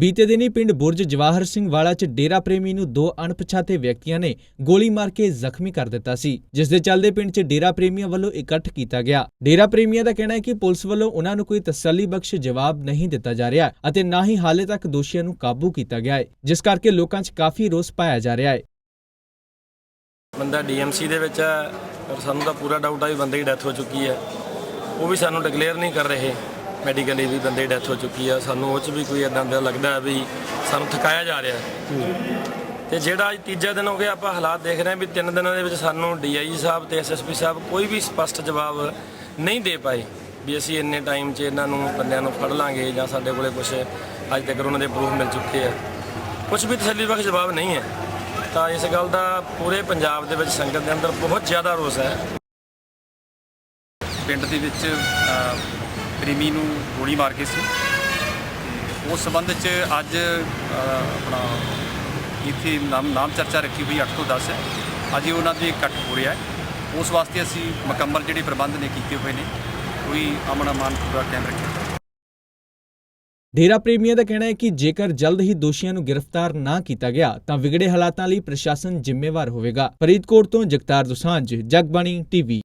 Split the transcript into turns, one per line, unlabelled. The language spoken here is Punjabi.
ਬੀਤੇ ਦਿਨੀ ਪਿੰਡ ਬੁਰਜ ਜਵਾਹਰ ਸਿੰਘ ਵਾਲਾ 'ਚ ਡੇਰਾ ਪ੍ਰੇਮੀ ਨੂੰ ਦੋ ਅਣਪਛਾਤੇ ਵਿਅਕਤੀਆਂ ਨੇ ਗੋਲੀ ਮਾਰ ਕੇ ਜ਼ਖਮੀ ਕਰ ਦਿੱਤਾ ਸੀ, ਜਿਸ ਦੇ ਚੱਲਦੇ ਪਿੰਡ 'ਚ ਡੇਰਾ ਪ੍ਰੇਮੀਆਂ ਵੱਲੋਂ ਇਕੱਠ ਕੀਤਾ ਗਿਆ। ਡੇਰਾ ਪ੍ਰੇਮੀਆਂ ਦਾ ਕਹਿਣਾ ਹੈ ਕਿ ਪੁਲਿਸ ਵੱਲੋਂ ਉਹਨਾਂ ਨੂੰ ਕੋਈ ਤਸੱਲੀ ਜਵਾਬ ਨਹੀਂ ਦਿੱਤਾ ਜਾ ਰਿਹਾ ਅਤੇ ਨਾ ਹੀ ਹਾਲੇ ਤੱਕ ਦੋਸ਼ੀਆਂ ਨੂੰ ਕਾਬੂ ਕੀਤਾ ਗਿਆ ਹੈ, ਜਿਸ ਕਰਕੇ ਲੋਕਾਂ 'ਚ ਕਾਫੀ ਰੋਸ ਪਾਇਆ ਜਾ ਰਿਹਾ ਹੈ।
ਬੰਦਾ ਡੀਐਮਸੀ ਦੇ ਵਿੱਚ ਹੈ, ਪਰ ਸਾਨੂੰ ਤਾਂ ਪੂਰਾ ਡਾਊਟ ਆ ਵੀ ਬੰਦੇ ਦੀ ਡੈਥ ਹੋ ਚੁੱਕੀ ਹੈ। ਉਹ ਵੀ ਸਾਨੂੰ ਡਿਕਲੇਅਰ ਨਹੀਂ ਕਰ ਰਹੇ। ਮੈਡੀਕਲੀ ਵੀ ਬੰਦੇ ਦੀ ਡੈਥ ਹੋ ਚੁੱਕੀ ਆ, ਸਾਨੂੰ ਉਹ 'ਚ ਵੀ ਕੋਈ ਇਦਾਂ ਦਾ ਲੱਗਦਾ ਹੈ ਵੀ ਸਾਨੂੰ ਥਕਾਇਆ ਜਾ ਰਿਹਾ। ਹੈ ਤੇ ਜਿਹੜਾ ਅੱਜ ਤੀਜਾ ਦਿਨ ਹੋ ਗਿਆ, ਆਪਾਂ ਹਾਲਾਤ ਦੇਖ ਰਹੇ ਹਾਂ ਵੀ ਤਿੰਨ ਦਿਨਾਂ ਦੇ ਵਿੱਚ ਸਾਨੂੰ ਡੀਆਈਜੀ ਸਾਹਿਬ ਤੇ ਐਸਐਸਪੀ ਸਾਹਿਬ ਕੋਈ ਵੀ ਸਪਸ਼ਟ ਜਵਾਬ ਨਹੀਂ ਦੇ ਪਾਏ ਵੀ ਅਸੀਂ ਇੰਨੇ ਟਾਈਮ 'ਚ ਇਹਨਾਂ ਨੂੰ, ਬੰਦਿਆਂ ਨੂੰ ਫੜ ਲਾਂਗੇ ਜਾਂ ਸਾਡੇ ਕੋਲੇ ਕੁਝ ਅੱਜ ਤੱਕ ਉਹਨਾਂ ਦੇ ਪ੍ਰੂਫ ਮਿਲ ਚੁੱਕੇ ਆ। ਕੁਝ ਵੀ ਤਸੱਲੀ ਬਖਸ਼ ਜਵਾਬ ਨਹੀਂ ਹੈ। ਤਾਂ ਇਸ ਗੱਲ ਦਾ ਪੂਰੇ ਪੰਜਾਬ ਦੇ ਵਿੱਚ ਸੰਗਤ ਦੇ ਅੰਦਰ ਬਹੁਤ ਜ਼ਿਆਦਾ ਰੋਸ ਹੈ।
ਪਿੰਡ ਦੇ ਵਿੱਚ ਪ੍ਰੇਮੀ ਨੂੰ ਗੋਲੀ ਮਾਰ ਕੇ ਸੀ। ਤੇ ਉਸ ਸਬੰਧ 'ਚ ਅੱਜ ਆਪਣਾ ਇੱਥੇ ਨਾਮ ਨਾਮ ਚਰਚਾ ਰੱਖੀ ਹੋਈ 8 ਤੋਂ 10 ਹੈ। ਅੱਜ ਹੀ ਉਹਨਾਂ ਦੇ ਇਕੱਠ ਹੋ ਰਿਹਾ ਹੈ। ਉਸ ਵਾਸਤੇ ਅਸੀਂ ਮੁਕੰਮਲ ਜਿਹੜੇ ਪ੍ਰਬੰਧ ਨੇ ਕੀਤੇ ਹੋਏ ਨੇ ਕੋਈ ਅਮਨ ਅਮਾਨ ਪੂਰਾ ਕਾਇਮ ਰੱਖਿਆ।
ਡੇਰਾ ਪ੍ਰੇਮੀਆਂ ਦਾ ਕਹਿਣਾ ਹੈ ਕਿ ਜੇਕਰ ਜਲਦ ਹੀ ਦੋਸ਼ੀਆਂ ਨੂੰ ਗ੍ਰਿਫਤਾਰ ਨਾ ਕੀਤਾ ਗਿਆ, ਤਾਂ ਵਿਗੜੇ ਹਾਲਾਤਾਂ ਲਈ ਪ੍ਰਸ਼ਾਸਨ ਜ਼ਿੰਮੇਵਾਰ ਹੋਵੇਗਾ। ਫਰੀਦਕੋਟ ਤੋਂ ਜਗਤਾਰ ਦੁਸਾਂਝ, ਜਗਬਾਣੀ ਟੀਵੀ।